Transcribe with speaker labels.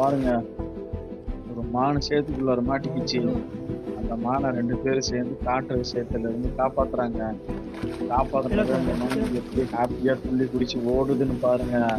Speaker 1: பாருங்க. ஒரு மான் சேத்துக்குள்ளார மாட்டிக்கிச்சு. அந்த மானை ரெண்டு பேரும் சேர்ந்து காட்டு விஷயத்துல இருந்து காப்பாத்துறாங்க. காப்பாத்துறது அந்த மான் எப்படி ஹாப்பியா துள்ளி குடிச்சு ஓடுதுன்னு பாருங்க.